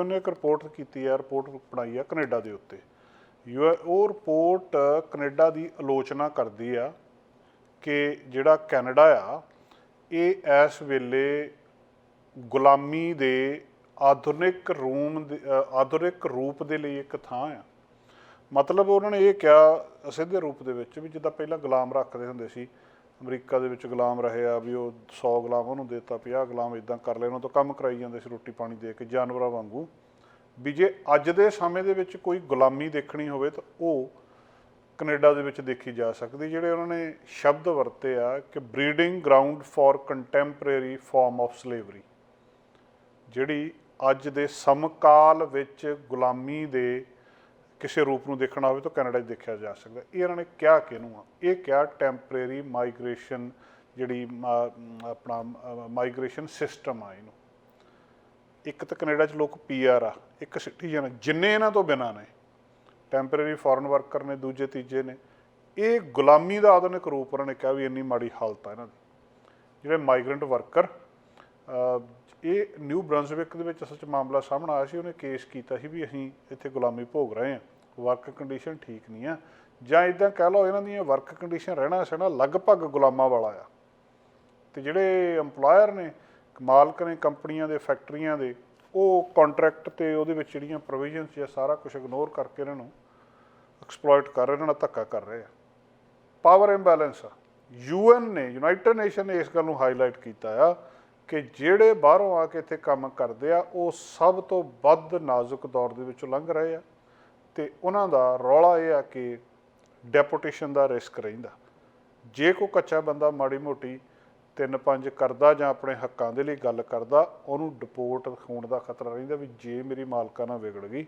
ਉਹਨੇ ਇੱਕ ਰਿਪੋਰਟ ਕੀਤੀ ਆ ਰਿਪੋਰਟ ਬਣਾਈ ਆ ਕੈਨੇਡਾ ਦੇ ਉੱਤੇ। ਯੂ ਉਹ ਰਿਪੋਰਟ ਕੈਨੇਡਾ ਦੀ ਆਲੋਚਨਾ ਕਰਦੀ ਆ ਕਿ ਜਿਹੜਾ ਕੈਨੇਡਾ ਆ, ਇਹ ਇਸ ਵੇਲੇ ਗੁਲਾਮੀ ਦੇ ਆਧੁਨਿਕ ਰੂਮ ਦੇ- ਆਧੁਨਿਕ ਰੂਪ ਦੇ ਲਈ ਇੱਕ ਥਾਂ ਆ। ਮਤਲਬ ਉਹਨਾਂ ਨੇ ਇਹ ਕਿਹਾ ਸਿੱਧੇ ਰੂਪ ਦੇ ਵਿੱਚ ਵੀ ਜਿੱਦਾਂ ਪਹਿਲਾਂ ਗੁਲਾਮ ਰੱਖਦੇ ਹੁੰਦੇ ਸੀ ਅਮਰੀਕਾ ਦੇ ਵਿੱਚ ਗੁਲਾਮ ਰਹੇ ਆ ਵੀ ਉਹ 100 ਗੁਲਾਮ ਉਹਨੂੰ ਦੇਤਾ 50 ਗੁਲਾਮ ਇਦਾਂ ਕਰ ਲਏ, ਉਹਨਾਂ ਤੋਂ ਕੰਮ ਕਰਾਈ ਜਾਂਦੇ ਸੀ ਰੋਟੀ ਪਾਣੀ ਦੇ ਕੇ ਜਾਨਵਰਾਂ ਵਾਂਗੂ। ਵੀ ਜੇ ਅੱਜ ਦੇ ਸਮੇਂ ਦੇ ਵਿੱਚ ਕੋਈ ਗੁਲਾਮੀ ਦੇਖਣੀ ਹੋਵੇ ਤਾਂ ਉਹ ਕੈਨੇਡਾ ਦੇ ਵਿੱਚ ਦੇਖੀ ਜਾ ਸਕਦੀ, ਜਿਹੜੇ ਉਹਨਾਂ ਨੇ ਸ਼ਬਦ ਵਰਤੇ ਆ ਕਿ breeding ground for contemporary form of slavery ਜਿਹੜੀ ਅੱਜ ਦੇ ਸਮਕਾਲ ਵਿੱਚ ਗੁਲਾਮੀ ਦੇ ਕਿਸੇ ਰੂਪ ਨੂੰ ਦੇਖਣਾ ਹੋਵੇ ਤਾਂ ਕੈਨੇਡਾ 'ਚ ਦੇਖਿਆ ਜਾ ਸਕਦਾ। ਇਹ ਇਹਨਾਂ ਨੇ ਕਿਹਾ ਕਿਹਨੂੰ ਆ? ਇਹ ਕਿਹਾ ਟੈਂਪਰੇਰੀ ਮਾਈਗ੍ਰੇਸ਼ਨ ਜਿਹੜੀ ਮ, ਆਪਣਾ ਮਾਈਗ੍ਰੇਸ਼ਨ ਸਿਸਟਮ ਆ ਇਹਨੂੰ। ਇੱਕ ਤਾਂ ਕੈਨੇਡਾ 'ਚ ਲੋਕ ਪੀਆਰ ਆ ਇੱਕ ਸਿਟੀਜ਼ਨ ਜਿੰਨੇ ਇਹਨਾਂ ਤੋਂ ਬਿਨਾਂ ਨੇ। ਟੈਂਪਰੇਰੀ ਫੋਰਨ ਵਰਕਰ ਨੇ ਦੂਜੇ ਤੀਜੇ ਨੇ। ਇਹ ਗੁਲਾਮੀ ਦਾ ਆਧੁਨਿਕ ਰੂਪ ਉਹਨਾਂ ਨੇ ਕਿਹਾ ਵੀ ਇੰਨੀ ਮਾੜੀ ਹਾਲਤ ਆ ਇਹਨਾਂ ਦੀ। ਜਿਹੜੇ ਮਾਈਗ੍ਰੈਂਟ ਵਰਕਰ ਇਹ ਨਿਊ ਬ੍ਰੰਸਵਿਕ ਦੇ ਵਿੱਚ ਅਸਲ 'ਚ ਮਾਮਲਾ ਸਾਹਮਣਾ ਆਇਆ ਸੀ, ਉਹਨੇ ਕੇਸ ਕੀਤਾ ਸੀ ਵੀ ਅਸੀਂ ਇੱਥੇ ਗੁਲਾਮੀ ਭੋਗ ਰਹੇ ਹਾਂ ਵਰਕ ਕੰਡੀਸ਼ਨ ਠੀਕ ਨਹੀਂ ਆ। ਜਾਂ ਇਦਾਂ ਕਹਿ ਲਓ ਇਹਨਾਂ ਦੀਆਂ ਵਰਕ ਕੰਡੀਸ਼ਨ ਰਹਿਣਾ ਸਹਿਣਾ ਲਗਭਗ ਗੁਲਾਮਾਂ ਵਾਲਾ ਆ। ਤੇ ਜਿਹੜੇ EMPLOYER ਨੇ, ਮਾਲਕ ਨੇ ਕੰਪਨੀਆਂ ਦੇ ਫੈਕਟਰੀਆਂ ਦੇ, ਉਹ ਕੰਟਰੈਕਟ ਤੇ ਉਹਦੇ ਵਿੱਚ ਜਿਹੜੀਆਂ ਪ੍ਰੋਵੀਜ਼ਨਸ ਜਾਂ ਸਾਰਾ ਕੁਝ ਇਗਨੋਰ ਕਰਕੇ ਇਹਨਾਂ ਨੂੰ ਐਕਸਪਲੋਇਟ ਕਰ ਰਹੇ, ਇਹਨਾਂ ਨਾਲ ਧੱਕਾ ਕਰ ਰਹੇ ਆ। ਪਾਵਰ ਇੰਬੈਲੈਂਸ ਆ। ਯੂਐਨ ਨੇ ਯੂਨਾਈਟਿਡ ਨੇਸ਼ਨ ਨੇ ਇਸ ਗੱਲ ਨੂੰ ਹਾਈਲਾਈਟ ਕੀਤਾ ਆ ਕਿ ਜਿਹੜੇ ਬਾਹਰੋਂ ਆ ਕੇ ਇੱਥੇ ਕੰਮ ਕਰਦੇ ਆ, ਉਹ ਸਭ ਤੋਂ ਵੱਧ ਨਾਜ਼ੁਕ ਦੌਰ ਦੇ ਵਿੱਚੋਂ ਲੰਘ ਰਹੇ ਆ ਤੇ ਉਹਨਾਂ ਦਾ ਰੌਲਾ ਇਹ ਆ ਕਿ ਡੈਪੂਟੇਸ਼ਨ ਦਾ ਰਿਸਕ ਰਹਿੰਦਾ। ਜੇ ਕੋਈ ਕੱਚਾ ਬੰਦਾ ਮਾੜੀ ਮੋਟੀ ਤਿੰਨ ਪੰਜ ਕਰਦਾ ਜਾਂ ਆਪਣੇ ਹੱਕਾਂ ਦੇ ਲਈ ਗੱਲ ਕਰਦਾ, ਉਹਨੂੰ ਡਿਪੋਰਟ ਹੋਣ ਦਾ ਖਤਰਾ ਰਹਿੰਦਾ ਵੀ ਜੇ ਮੇਰੀ ਮਾਲਕਾਨਾ ਵਿਗੜ ਗਈ,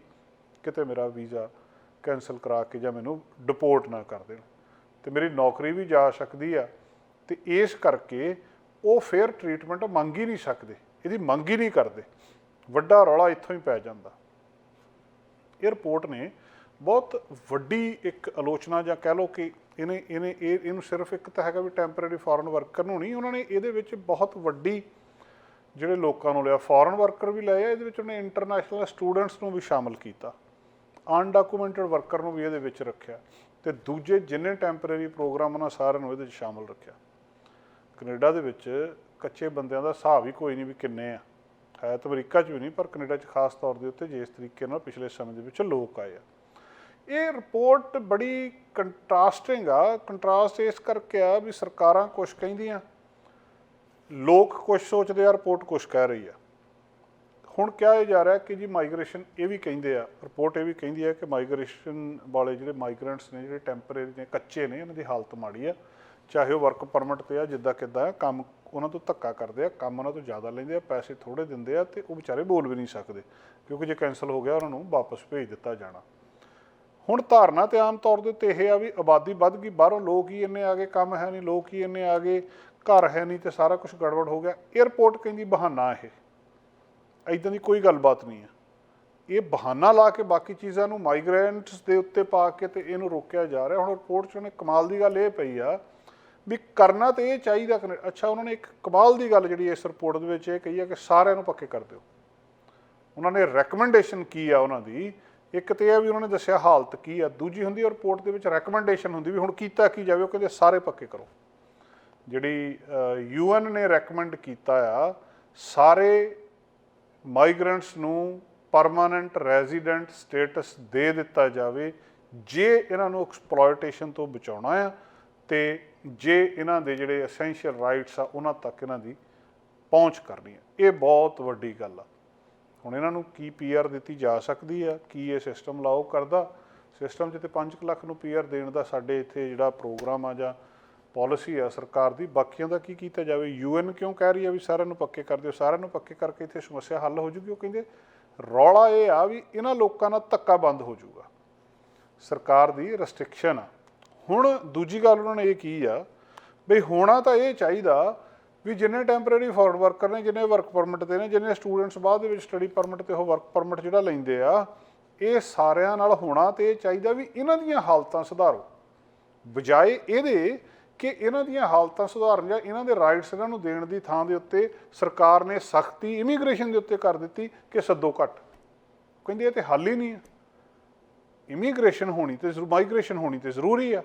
ਕਿਤੇ ਮੇਰਾ ਵੀਜ਼ਾ ਕੈਨਸਲ ਕਰਾ ਕੇ ਜਾਂ ਮੈਨੂੰ ਡਿਪੋਰਟ ਨਾ ਕਰ ਦੇਣ। ਤੇ ਮੇਰੀ ਨੌਕਰੀ ਵੀ ਜਾ ਸਕਦੀ ਆ। ਤੇ ਇਸ ਕਰਕੇ ਉਹ ਫੇਅਰ ਟ੍ਰੀਟਮੈਂਟ ਮੰਗ ਹੀ ਨਹੀਂ ਸਕਦੇ, ਇਹਦੀ ਮੰਗ ਹੀ ਨਹੀਂ ਕਰਦੇ। ਵੱਡਾ ਰੌਲਾ ਇੱਥੋਂ ਹੀ ਪੈ ਜਾਂਦਾ। ਇਹ ਰਿਪੋਰਟ ਨੇ ਬਹੁਤ ਵੱਡੀ ਇੱਕ ਆਲੋਚਨਾ ਜਾਂ ਕਹਿ ਲਓ ਕਿ ਇਹਨੇ ਇਹਨੇ, ਇਹ, ਇਹਨੂੰ ਸਿਰਫ ਇੱਕ ਤਾਂ ਹੈਗਾ ਵੀ ਟੈਂਪਰੇਰੀ ਫੋਰਨ ਵਰਕਰ ਨੂੰ ਨਹੀਂ, ਉਹਨਾਂ ਨੇ ਇਹਦੇ ਵਿੱਚ ਬਹੁਤ ਵੱਡੀ ਜਿਹੜੇ ਲੋਕਾਂ ਨੂੰ ਲਿਆ ਫੋਰਨ ਵਰਕਰ ਵੀ ਲਏ ਆ ਇਹਦੇ ਵਿੱਚ ਉਹਨੇ ਇੰਟਰਨੈਸ਼ਨਲ ਸਟੂਡੈਂਟਸ ਨੂੰ ਵੀ ਸ਼ਾਮਲ ਕੀਤਾ। ਅਨਡਾਕੂਮੈਂਟਡ ਵਰਕਰ ਨੂੰ ਵੀ ਇਹਦੇ ਵਿੱਚ ਰੱਖਿਆ। ਤੇ ਦੂਜੇ ਜਿੰਨੇ ਟੈਂਪਰੇਰੀ ਪ੍ਰੋਗਰਾਮ ਉਹਨਾਂ ਸਾਰਿਆਂ ਨੂੰ ਇਹਦੇ ਵਿੱਚ ਸ਼ਾਮਲ ਰੱਖਿਆ। ਕੈਨੇਡਾ ਦੇ ਵਿੱਚ ਕੱਚੇ ਬੰਦਿਆਂ ਦਾ ਹਿਸਾਬ ਹੀ ਕੋਈ ਨਹੀਂ ਵੀ ਕਿੰਨੇ ਆ। ਹੈ ਤਾਂ ਅਮਰੀਕਾ 'ਚ ਵੀ ਨਹੀਂ, ਪਰ ਕੈਨੇਡਾ 'ਚ ਖਾਸ ਤੌਰ ਦੇ ਉੱਤੇ ਜਿਸ ਤਰੀਕੇ ਨਾਲ ਪਿਛਲੇ ਸਮੇਂ ਦੇ ਵਿੱਚ ਲੋਕ ਆਏ ਆ। ਇਹ ਰਿਪੋਰਟ ਬੜੀ ਕੰਟਰਾਸਟਿੰਗ ਆ। ਕੰਟਰਾਸਟ ਇਸ ਕਰਕੇ ਆ ਵੀ ਸਰਕਾਰਾਂ ਕੁਝ ਕਹਿੰਦੀਆਂ, ਲੋਕ ਕੁਝ ਸੋਚਦੇ ਆ, ਰਿਪੋਰਟ ਕੁਝ ਕਹਿ ਰਹੀ ਆ। ਹੁਣ ਕਿਹਾ ਇਹ ਜਾ ਰਿਹਾ ਕਿ ਜੀ ਮਾਈਗ੍ਰੇਸ਼ਨ ਇਹ ਵੀ ਕਹਿੰਦੇ ਆ, ਰਿਪੋਰਟ ਇਹ ਵੀ ਕਹਿੰਦੀ ਆ ਕਿ ਮਾਈਗ੍ਰੇਸ਼ਨ ਵਾਲੇ ਜਿਹੜੇ ਮਾਈਗ੍ਰੈਂਟਸ ਨੇ, ਜਿਹੜੇ ਟੈਂਪਰੇਰੀ ਨੇ, ਕੱਚੇ ਨੇ, ਇਹਨਾਂ ਦੀ ਹਾਲਤ ਮਾੜੀ ਆ। ਚਾਹੇ ਉਹ ਵਰਕ ਪਰਮਿਟ ਤੇ ਆ ਜਿੱਦਾਂ ਕਿੱਦਾਂ ਆ, ਕੰਮ ਉਹਨਾਂ ਤੋਂ ਧੱਕਾ ਕਰਦੇ ਆ ਕੰਮ ਉਹਨਾਂ ਤੋਂ ਜ਼ਿਆਦਾ ਲੈਂਦੇ ਆ ਪੈਸੇ ਥੋੜੇ ਦਿੰਦੇ ਆ ਤੇ ਉਹ ਵਿਚਾਰੇ ਬੋਲ ਵੀ ਨਹੀਂ ਸਕਦੇ ਕਿਉਂਕਿ ਜੇ ਕੈਨਸਲ ਹੋ ਗਿਆ ਉਹਨਾਂ ਨੂੰ ਵਾਪਸ ਭੇਜ ਦਿੱਤਾ ਜਾਣਾ। ਹੁਣ ਧਾਰਨਾ ਤੇ ਆਮ ਤੌਰ ਦੇ ਉੱਤੇ ਇਹ ਆ ਵੀ ਆਬਾਦੀ ਵੱਧ ਗਈ ਬਾਹਰੋਂ ਲੋਕ ਹੀ ਇੰਨੇ ਆ ਗਏ ਕੰਮ ਹੈ ਨਹੀਂ ਲੋਕ ਹੀ ਇੰਨੇ ਆ ਗਏ ਘਰ ਹੈ ਨਹੀਂ ਤੇ ਸਾਰਾ ਕੁਝ ਗੜਬੜ ਹੋ ਗਿਆ। 에ਅਰਪੋਰਟ ਕਹਿੰਦੀ ਬਹਾਨਾ ਇਹ। ਐਦਾਂ ਦੀ ਕੋਈ ਗੱਲਬਾਤ ਨਹੀਂ ਹੈ। ਇਹ ਬਹਾਨਾ ਲਾ ਕੇ ਬਾਕੀ ਚੀਜ਼ਾਂ ਨੂੰ ਮਾਈਗ੍ਰੈਂਟਸ ਦੇ ਉੱਤੇ ਪਾ ਕੇ ਤੇ ਇਹਨੂੰ ਰੋਕਿਆ ਜਾ ਰਿਹਾ। ਹੁਣ ਰਿਪੋਰਟ 'ਚ ਉਹਨੇ ਕਮਾਲ ਦੀ ਗੱਲ ਇਹ ਪਈ ਆ ਵੀ ਕਰਨਾ ਤੇ ਇਹ ਚਾਹੀਦਾ ਕਿ ਅੱਛਾ, ਉਹਨਾਂ ਨੇ ਇੱਕ ਕਮਾਲ ਦੀ ਗੱਲ ਜਿਹੜੀ ਇਸ ਰਿਪੋਰਟ ਦੇ ਵਿੱਚ ਇਹ ਕਹੀ ਹੈ ਕਿ ਸਾਰਿਆਂ ਨੂੰ ਪੱਕੇ ਕਰ ਦਿਓ। ਉਹਨਾਂ ਨੇ ਰეკਮੈਂਡੇਸ਼ਨ ਕੀ ਆ ਉਹਨਾਂ ਦੀ? ਇੱਕ ਤੇ ਇਹ ਵੀ ਉਹਨਾਂ ਨੇ ਦੱਸਿਆ ਹਾਲਤ ਕੀ ਆ, ਦੂਜੀ ਹੁੰਦੀ ਰਿਪੋਰਟ ਦੇ ਵਿੱਚ ਰეკਮੈਂਡੇਸ਼ਨ ਹੁੰਦੀ ਵੀ ਹੁਣ ਕੀਤਾ ਕੀ ਜਾਵੇ, ਉਹ ਕਹਿੰਦੇ ਸਾਰੇ ਪੱਕੇ ਕਰੋ। ਜਿਹੜੀ ਯੂਐਨ ਨੇ ਰეკਮੈਂਡ ਕੀਤਾ ਆ, ਸਾਰੇ ਮਾਈਗ੍ਰੈਂਟਸ ਨੂੰ ਪਰਮਾਨੈਂਟ ਰੈਜ਼ੀਡੈਂਟ ਸਟੇਟਸ ਦੇ ਦਿੱਤਾ ਜਾਵੇ, ਜੇ ਇਹਨਾਂ ਨੂੰ ਐਕਸਪਲੋਇਟੇਸ਼ਨ ਤੋਂ ਬਚਾਉਣਾ ਆ ਤੇ ਜੇ ਇਹਨਾਂ ਦੇ ਜਿਹੜੇ ਐਸੈਂਸ਼ੀਅਲ ਰਾਈਟਸ ਆ, ਉਹਨਾਂ ਤੱਕ ਇਹਨਾਂ ਦੀ ਪਹੁੰਚ ਕਰਨੀ ਹੈ। ਇਹ ਬਹੁਤ ਵੱਡੀ ਗੱਲ ਆ। ਹੁਣ ਇਹਨਾਂ ਨੂੰ ਕੀ ਪੀਆਰ ਦਿੱਤੀ ਜਾ ਸਕਦੀ ਆ? ਕੀ ਇਹ ਸਿਸਟਮ ਲਾਓ ਕਰਦਾ? ਸਿਸਟਮ 'ਚ ਤੇ 5 ਲੱਖ ਨੂੰ ਪੀਆਰ ਦੇਣ ਦਾ ਸਾਡੇ ਇੱਥੇ ਜਿਹੜਾ ਪ੍ਰੋਗਰਾਮ ਆ ਜਾਂ ਪਾਲਿਸੀ ਆ ਸਰਕਾਰ ਦੀ, ਬਾਕੀਆਂ ਦਾ ਕੀ ਕੀਤਾ ਜਾਵੇ? ਯੂਐਨ ਕਿਉਂ ਕਹਿ ਰਹੀ ਆ ਵੀ ਸਾਰਿਆਂ ਨੂੰ ਪੱਕੇ ਕਰ ਦਿਓ? ਸਾਰਿਆਂ ਨੂੰ ਪੱਕੇ ਕਰਕੇ ਇੱਥੇ ਸਮੱਸਿਆ ਹੱਲ ਹੋ ਜੂਗੀ, ਉਹ ਕਹਿੰਦੇ ਰੌਲਾ ਇਹ ਆ ਵੀ ਇਹਨਾਂ ਲੋਕਾਂ ਨਾਲ ਧੱਕਾ ਬੰਦ ਹੋ ਜਾਊਗਾ ਸਰਕਾਰ ਦੀ ਰੈਸਟ੍ਰਿਕਸ਼ਨ ਆ। ਹੁਣ ਦੂਜੀ ਗੱਲ ਉਹਨਾਂ ਨੇ ਇਹ ਕੀ ਆ ਵੀ ਹੋਣਾ ਤਾਂ ਇਹ ਚਾਹੀਦਾ ਵੀ ਜਿੰਨੇ ਟੈਂਪਰੇਰੀ ਫੋਰਨ ਵਰਕਰ ਨੇ, ਜਿੰਨੇ ਵਰਕ ਪਰਮਿਟ ਤੇ ਨੇ, ਜਿੰਨੇ ਸਟੂਡੈਂਟਸ ਬਾਅਦ ਦੇ ਵਿੱਚ ਸਟੱਡੀ ਪਰਮਿਟ ਤੇ ਉਹ ਵਰਕ ਪਰਮਿਟ ਜਿਹੜਾ ਲੈਂਦੇ ਆ, ਇਹ ਸਾਰਿਆਂ ਨਾਲ ਹੋਣਾ ਤੇ ਇਹ ਚਾਹੀਦਾ ਵੀ ਇਹਨਾਂ ਦੀਆਂ ਹਾਲਤਾਂ ਸੁਧਾਰੋ। ਬਜਾਏ ਇਹਦੇ ਕਿ ਇਹਨਾਂ ਦੀਆਂ ਹਾਲਤਾਂ ਸੁਧਾਰਨ ਜਾਂ ਇਹਨਾਂ ਦੇ ਰਾਈਟਸ ਇਹਨਾਂ ਨੂੰ ਦੇਣ ਦੀ ਥਾਂ ਦੇ ਉੱਤੇ ਸਰਕਾਰ ਨੇ ਸਖਤੀ ਇਮੀਗ੍ਰੇਸ਼ਨ ਦੇ ਉੱਤੇ ਕਰ ਦਿੱਤੀ ਕਿ ਸੱਦੋ ਘੱਟ। ਕਹਿੰਦੇ ਇਹ ਤੇ ਹੱਲ ਹੀ ਨਹੀਂ ਹੈ। ਇਮੀਗ੍ਰੇਸ਼ਨ ਹੋਣੀ ਤੇ ਜ਼ਰੂ ਮਾਈਗ੍ਰੇਸ਼ਨ ਹੋਣੀ ਤੇ ਜ਼ਰੂਰੀ ਆ।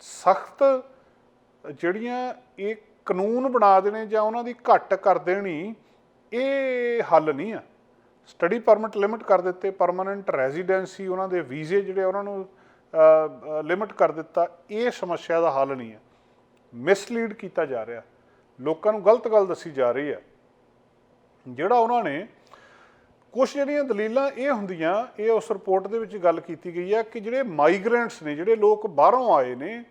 ਸਖਤ ਜਿਹੜੀਆਂ ਇਹ ਕਾਨੂੰਨ ਬਣਾ ਦੇਣੇ ਜਾਂ ਉਹਨਾਂ ਦੀ ਘੱਟ ਕਰ ਦੇਣੀ, ਇਹ ਹੱਲ ਨਹੀਂ ਆ। ਸਟੱਡੀ ਪਰਮਿਟ ਲਿਮਿਟ ਕਰ ਦਿੱਤੇ, ਪਰਮਨੈਂਟ ਰੈਜ਼ੀਡੈਂਸੀ, ਉਹਨਾਂ ਦੇ ਵੀਜ਼ੇ ਜਿਹੜੇ ਉਹਨਾਂ ਨੂੰ ਲਿਮਿਟ ਕਰ ਦਿੱਤਾ, ਇਹ ਸਮੱਸਿਆ ਦਾ ਹੱਲ ਨਹੀਂ ਹੈ ਮਿਸਲੀਡ ਕੀਤਾ ਜਾ ਰਿਹਾ। ਲੋਕਾਂ ਨੂੰ ਗਲਤ ਗੱਲ ਦੱਸੀ ਜਾ ਰਹੀ ਹੈ ਜਿਹੜਾ ਉਹਨਾਂ ਨੇ ਕੁਝ ਜਿਹੜੀਆਂ ਦਲੀਲਾਂ ਇਹ ਹੁੰਦੀਆਂ, ਇਹ ਉਸ ਰਿਪੋਰਟ ਦੇ ਵਿੱਚ ਗੱਲ ਕੀਤੀ ਗਈ ਹੈ ਕਿ ਜਿਹੜੇ ਮਾਈਗ੍ਰੈਂਟਸ ਨੇ, ਜਿਹੜੇ ਲੋਕ ਬਾਹਰੋਂ ਆਏ ਨੇ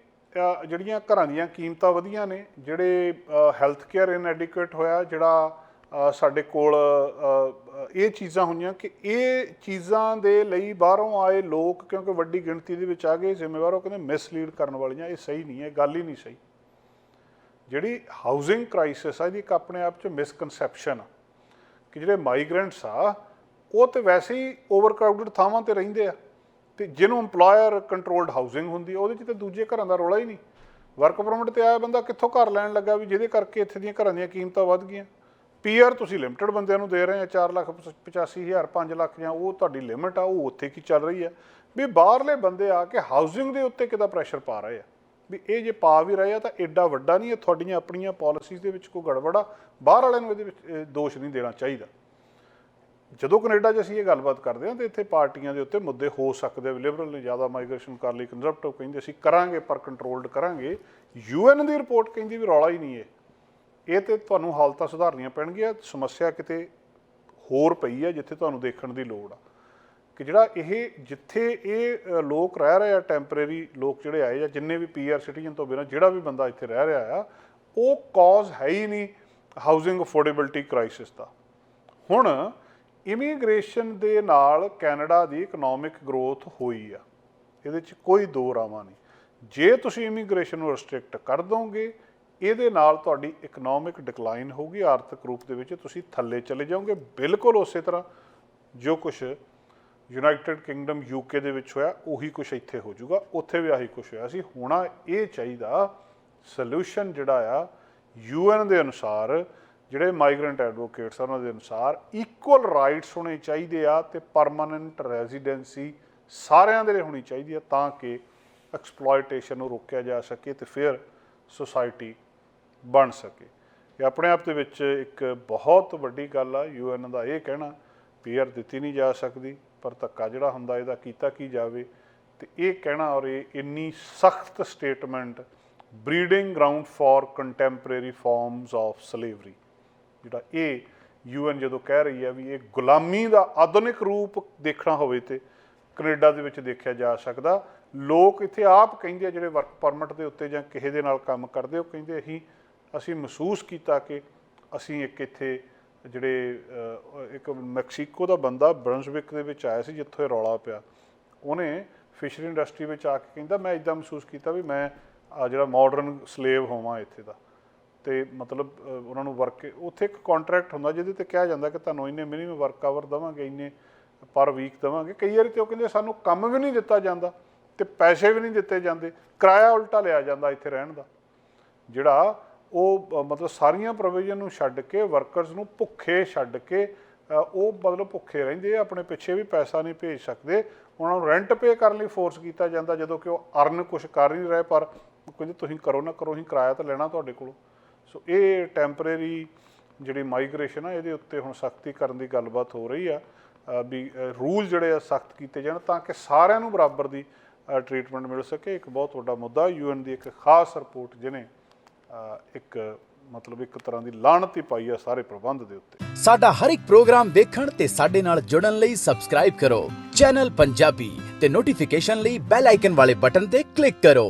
ਜਿਹੜੀਆਂ ਘਰਾਂ ਦੀਆਂ ਕੀਮਤਾਂ ਵਧੀਆਂ ਨੇ, ਜਿਹੜੇ ਹੈਲਥ ਕੇਅਰ ਇਨਐਡਿਕੁਏਟ ਹੋਇਆ, ਜਿਹੜਾ ਸਾਡੇ ਕੋਲ ਇਹ ਚੀਜ਼ਾਂ ਹੋਈਆਂ ਕਿ ਇਹ ਚੀਜ਼ਾਂ ਦੇ ਲਈ ਬਾਹਰੋਂ ਆਏ ਲੋਕ ਕਿਉਂਕਿ ਵੱਡੀ ਗਿਣਤੀ ਦੇ ਵਿੱਚ ਆ ਗਏ, ਜ਼ਿੰਮੇਵਾਰ ਉਹ ਕਹਿੰਦੇ ਮਿਸਲੀਡ ਕਰਨ ਵਾਲੀਆਂ, ਇਹ ਸਹੀ ਨਹੀਂ ਹੈ, ਗੱਲ ਹੀ ਨਹੀਂ ਸਹੀ। ਜਿਹੜੀ ਹਾਊਸਿੰਗ ਕ੍ਰਾਈਸਿਸ ਆ, ਇਹਦੀ ਇੱਕ ਆਪਣੇ ਆਪ 'ਚ ਮਿਸਕਨਸੈਪਸ਼ਨ ਆ। ਕਿ ਜਿਹੜੇ ਮਾਈਗ੍ਰੈਂਟਸ ਆ, ਉਹ ਤੇ ਵੈਸੇ ਹੀ ਓਵਰਕਰਾਊਡਡ ਥਾਵਾਂ ਤੇ ਰਹਿੰਦੇ ਆ। ਤੇ ਜਿਹਨੂੰ EMPLOYER ਕੰਟਰੋਲਡ ਹਾਊਸਿੰਗ ਹੁੰਦੀ ਉਹਦੇ 'ਚ ਤੇ ਦੂਜੇ ਘਰਾਂ ਦਾ ਰੌਲਾ ਹੀ ਨਹੀਂ। ਵਰਕ ਪਰਮਿਟ ਤੇ ਆਇਆ ਬੰਦਾ ਕਿੱਥੋਂ ਘਰ ਲੈਣ ਲੱਗਾ ਵੀ ਜਿਹਦੇ ਕਰਕੇ ਇੱਥੇ ਦੀਆਂ ਘਰਾਂ ਦੀਆਂ ਕੀਮਤਾਂ ਵੱਧ ਗਈਆਂ। ਪੀਆਰ ਤੁਸੀਂ ਲਿਮਟਿਡ ਬੰਦਿਆਂ ਨੂੰ ਦੇ ਰਹੇ ਆ 4 ਲੱਖ 85000 5 ਲੱਖ ਜਾਂ ਉਹ ਤੁਹਾਡੀ ਲਿਮਟ ਆ, ਉਹ ਉੱਥੇ ਕੀ ਚੱਲ ਰਹੀ ਆ? ਵੀ ਬਾਹਰਲੇ ਬੰਦੇ ਆ ਕੇ ਹਾਊਸਿੰਗ ਦੇ ਉੱਤੇ ਕਿਦਾ ਪ੍ਰੈਸ਼ਰ ਪਾ ਰਹੇ ਆ? ਵੀ ਇਹ ਜੇ ਪਾ ਵੀ ਰਹੇ ਆ ਤਾਂ ਐਡਾ ਵੱਡਾ ਨਹੀਂ ਇਹ ਤੁਹਾਡੀਆਂ ਆਪਣੀਆਂ ਪਾਲਿਸੀਜ਼ ਦੇ ਵਿੱਚ ਕੋਈ ਗੜਬੜਾ ਬਾਹਰ ਵਾਲਿਆਂ ਨੂੰ ਇਹਦੇ ਵਿੱਚ, ਇਹ ਦੋਸ਼ ਨਹੀਂ ਦੇਣਾ ਚਾਹੀਦਾ। ਜਦੋਂ ਕੈਨੇਡਾ 'ਚ ਅਸੀਂ ਇਹ ਗੱਲਬਾਤ ਕਰਦੇ ਹਾਂ, ਤੇ ਇੱਥੇ ਪਾਰਟੀਆਂ ਦੇ ਉੱਤੇ ਮੁੱਦੇ ਹੋ ਸਕਦੇ ਆ। ਲਿਬਰਲ ਨੇ ਜ਼ਿਆਦਾ ਮਾਈਗ੍ਰੇਸ਼ਨ ਕਰ ਲਈ ਕੰਜ਼ਰਵੇਟਿਵ ਕਹਿੰਦੇ ਅਸੀਂ ਕਰਾਂਗੇ, ਪਰ ਕੰਟਰੋਲਡ ਕਰਾਂਗੇ। ਯੂਐਨ ਦੀ ਰਿਪੋਰਟ ਕਹਿੰਦੀ ਵੀ ਰੌਲਾ ਹੀ ਨਹੀਂ ਹੈ। ਇਹ ਤੇ ਤੁਹਾਨੂੰ ਹਾਲਤਾਂ ਸੁਧਾਰਨੀਆਂ ਪੈਣਗੀਆਂ। ਸਮੱਸਿਆ ਕਿਤੇ ਹੋਰ ਪਈ ਹੈ, ਜਿੱਥੇ ਤੁਹਾਨੂੰ ਦੇਖਣ ਦੀ ਲੋੜ ਆ। ਕਿ ਜਿਹੜਾ ਇਹ ਜਿੱਥੇ ਇਹ ਲੋਕ ਰਹਿ ਰਹੇ ਆ ਟੈਂਪਰੇਰੀ ਲੋਕ ਜਿਹੜੇ ਆਏ ਜਾਂ ਜਿੰਨੇ ਵੀ ਪੀਆਰ ਸਿਟੀਜ਼ਨ ਤੋਂ ਬਿਨਾਂ ਜਿਹੜਾ ਵੀ ਬੰਦਾ ਇੱਥੇ ਰਹਿ ਰਿਹਾ ਆ, ਉਹ ਕਾਜ਼ ਹੈ ਹੀ ਨਹੀਂ ਹਾਊਸਿੰਗ ਅਫੋਰਡੇਬਿਲਟੀ ਕ੍ਰਾਈਸਿਸ ਦਾ। ਹੁਣ ਇਮੀਗ੍ਰੇਸ਼ਨ ਦੇ ਨਾਲ ਕੈਨੇਡਾ ਦੀ ਇਕਨੋਮਿਕ ਗਰੋਥ ਹੋਈ ਆ, ਇਹਦੇ 'ਚ ਕੋਈ ਦੋ ਰਾਵਾਂ ਨਹੀਂ। ਜੇ ਤੁਸੀਂ ਇਮੀਗ੍ਰੇਸ਼ਨ ਨੂੰ ਰੈਸਟ੍ਰਿਕਟ ਕਰ ਦੋਗੇ, ਇਹਦੇ ਨਾਲ ਤੁਹਾਡੀ ਇਕਨੋਮਿਕ ਡਿਕਲਾਈਨ ਹੋਊਗੀ, ਆਰਥਿਕ ਰੂਪ ਦੇ ਵਿੱਚ ਤੁਸੀਂ ਥੱਲੇ ਚਲੇ ਜਾਓਗੇ, ਬਿਲਕੁਲ ਉਸੇ ਤਰ੍ਹਾਂ ਜੋ ਕੁਝ ਯੂਨਾਈਟਿਡ ਕਿੰਗਡਮ ਯੂਕੇ ਦੇ ਵਿੱਚ ਹੋਇਆ, ਉਹੀ ਕੁਝ ਇੱਥੇ ਹੋ ਜਾਊਗਾ। ਉੱਥੇ ਵੀ ਆਹੀ ਕੁਝ ਹੋਇਆ ਸੀ। ਹੋਣਾ ਇਹ ਚਾਹੀਦਾ ਸੋਲੂਸ਼ਨ ਜਿਹੜਾ ਆ ਯੂਐਨ ਦੇ ਅਨੁਸਾਰ, ਜਿਹੜੇ ਮਾਈਗ੍ਰੈਂਟ ਐਡਵੋਕੇਟਸ ਆ, ਉਹਨਾਂ ਦੇ ਅਨੁਸਾਰ ਇਕੁਅਲ ਰਾਈਟਸ ਹੋਣੇ ਚਾਹੀਦੇ ਆ ਤੇ ਪਰਮਨੈਂਟ ਰੈਜ਼ੀਡੈਂਸੀ ਸਾਰਿਆਂ ਦੇ ਲਈ ਹੋਣੀ ਚਾਹੀਦੀ ਆ ਤਾਂ ਕਿ ਐਕਸਪਲੋਇਟੇਸ਼ਨ ਨੂੰ ਰੋਕਿਆ ਜਾ ਸਕੇ ਤੇ ਫਿਰ ਸੁਸਾਇਟੀ ਬਣ ਸਕੇ। ਇਹ ਆਪਣੇ ਆਪ ਦੇ ਵਿੱਚ ਇੱਕ ਬਹੁਤ ਵੱਡੀ ਗੱਲ ਆ। ਯੂਐਨ ਦਾ ਇਹ ਕਹਿਣਾ ਪੀਆਰ ਦਿੱਤੀ ਨਹੀਂ ਜਾ ਸਕਦੀ। ਪਰ ਧੱਕਾ ਜਿਹੜਾ ਹੁੰਦਾ ਇਹਦਾ ਕੀਤਾ ਕੀ ਜਾਵੇ? ਤੇ ਇਹ ਕਹਿਣਾ ਔਰ ਇਹ ਇੰਨੀ ਸਖਤ statement breeding ground for contemporary forms of slavery ਜਿਹੜਾ ਇਹ ਯੂਐਨ ਜਦੋਂ ਕਹਿ ਰਹੀ ਹੈ ਵੀ ਇਹ ਗੁਲਾਮੀ ਦਾ ਆਧੁਨਿਕ ਰੂਪ ਦੇਖਣਾ ਹੋਵੇ ਤੇ ਕੈਨੇਡਾ ਦੇ ਵਿੱਚ ਦੇਖਿਆ ਜਾ ਸਕਦਾ। ਲੋਕ ਇੱਥੇ ਆਪ ਕਹਿੰਦੇ ਆ ਜਿਹੜੇ ਵਰਕ ਪਰਮਿਟ ਦੇ ਉੱਤੇ ਜਾਂ ਕਿਸੇ ਦੇ ਨਾਲ ਕੰਮ ਕਰਦੇ, ਉਹ ਕਹਿੰਦੇ ਅਸੀਂ ਅਸੀਂ ਮਹਿਸੂਸ ਕੀਤਾ ਕਿ ਅਸੀਂ ਇੱਕ ਇੱਥੇ ਜਿਹੜੇ ਇੱਕ ਮੈਕਸੀਕੋ ਦਾ ਬੰਦਾ ਬ੍ਰੰਸਵਿਕ ਦੇ ਵਿੱਚ ਆਇਆ ਸੀ ਜਿੱਥੋਂ ਇਹ ਰੌਲਾ ਪਿਆ, ਉਹਨੇ ਫਿਸ਼ਰੀ ਇੰਡਸਟਰੀ ਵਿੱਚ ਆ ਕੇ ਕਹਿੰਦਾ, ਮੈਂ ਇਦਾਂ ਮਹਿਸੂਸ ਕੀਤਾ ਵੀ ਮੈਂ, ਆ ਜਿਹੜਾ ਮਾਡਰਨ ਸਲੇਵ ਹੋਵਾਂ ਇੱਥੇ ਦਾ। ਤੇ ਮਤਲਬ ਉਹਨਾਂ ਨੂੰ ਵਰਕ ਉੱਥੇ ਇੱਕ ਕੰਟਰੈਕਟ ਹੁੰਦਾ ਜਿਹਦੇ ਤੇ ਕਿਹਾ ਜਾਂਦਾ ਕਿ ਤੁਹਾਨੂੰ ਇੰਨੇ ਮਿਨੀਮਮ ਵਰਕ ਆਵਰ ਦਵਾਂਗੇ, ਇੰਨੇ ਪਰ ਵੀਕ ਦਵਾਂਗੇ। ਕਈ ਵਾਰੀ ਤੇ ਉਹ ਕਹਿੰਦੇ, ਸਾਨੂੰ ਕੰਮ ਵੀ ਨਹੀਂ ਦਿੱਤਾ ਜਾਂਦਾ ਤੇ ਪੈਸੇ ਵੀ ਨਹੀਂ ਦਿੱਤੇ ਜਾਂਦੇ। ਕਿਰਾਇਆ ਉਲਟਾ ਲਿਆ ਜਾਂਦਾ ਇੱਥੇ ਰਹਿਣ ਦਾ। ਜਿਹੜਾ ਉਹ ਮਤਲਬ ਸਾਰੀਆਂ ਪ੍ਰੋਵੀਜ਼ਨ ਨੂੰ ਛੱਡ ਕੇ ਵਰਕਰਸ ਨੂੰ ਭੁੱਖੇ ਛੱਡ ਕੇ ਉਹ ਮਤਲਬ ਭੁੱਖੇ ਰਹਿੰਦੇ ਆ, ਆਪਣੇ ਪਿੱਛੇ ਵੀ ਪੈਸਾ ਨਹੀਂ ਭੇਜ ਸਕਦੇ। ਉਹਨਾਂ ਨੂੰ ਰੈਂਟ ਪੇ ਕਰਨ ਲਈ ਫੋਰਸ ਕੀਤਾ ਜਾਂਦਾ, ਜਦੋਂ ਕਿ ਉਹ ਅਰਨ ਕੁਝ ਕਰ ਨਹੀਂ ਰਹੇ, ਪਰ ਕਹਿੰਦੇ ਤੁਸੀਂ ਕਰੋ ਨਾ ਕਰੋ, ਅਸੀਂ ਕਿਰਾਇਆ ਤਾਂ ਲੈਣਾ ਤੁਹਾਡੇ ਕੋਲੋਂ। ਸੋ ਇਹ ਟੈਂਪਰੇਰੀ ਜਿਹੜੀ ਮਾਈਗ੍ਰੇਸ਼ਨ ਆ, ਇਹਦੇ ਉੱਤੇ ਹੁਣ ਸਖਤੀ ਕਰਨ ਦੀ ਗੱਲਬਾਤ ਹੋ ਰਹੀ ਆ ਵੀ ਰੂਲ ਜਿਹੜੇ ਆ ਸਖਤ ਕੀਤੇ ਜਾਣ ਤਾਂ ਕਿ ਸਾਰਿਆਂ ਨੂੰ ਬਰਾਬਰ ਦੀ ਟ੍ਰੀਟਮੈਂਟ ਮਿਲ ਸਕੇ। ਇੱਕ ਬਹੁਤ ਵੱਡਾ ਮੁੱਦਾ ਯੂਐਨ ਦੀ ਇੱਕ ਖਾਸ ਰਿਪੋਰਟ ਜਿਹਨੇ ਇੱਕ ਮਤਲਬ ਇੱਕ ਤਰ੍ਹਾਂ ਦੀ ਲਾਹਨਤ ਹੀ ਪਾਈ ਆ ਸਾਰੇ ਪ੍ਰਬੰਧ ਦੇ ਉੱਤੇ। ਸਾਡਾ ਹਰ ਇੱਕ ਪ੍ਰੋਗਰਾਮ ਦੇਖਣ ਤੇ ਸਾਡੇ ਨਾਲ ਜੁੜਨ ਲਈ ਸਬਸਕ੍ਰਾਈਬ ਕਰੋ। ਚੈਨਲ ਪੰਜਾਬੀ ਤੇ ਨੋਟੀਫਿਕੇਸ਼ਨ ਲਈ ਬੈਲ ਆਈਕਨ ਵਾਲੇ ਬਟਨ ਤੇ ਕਲਿੱਕ ਕਰੋ।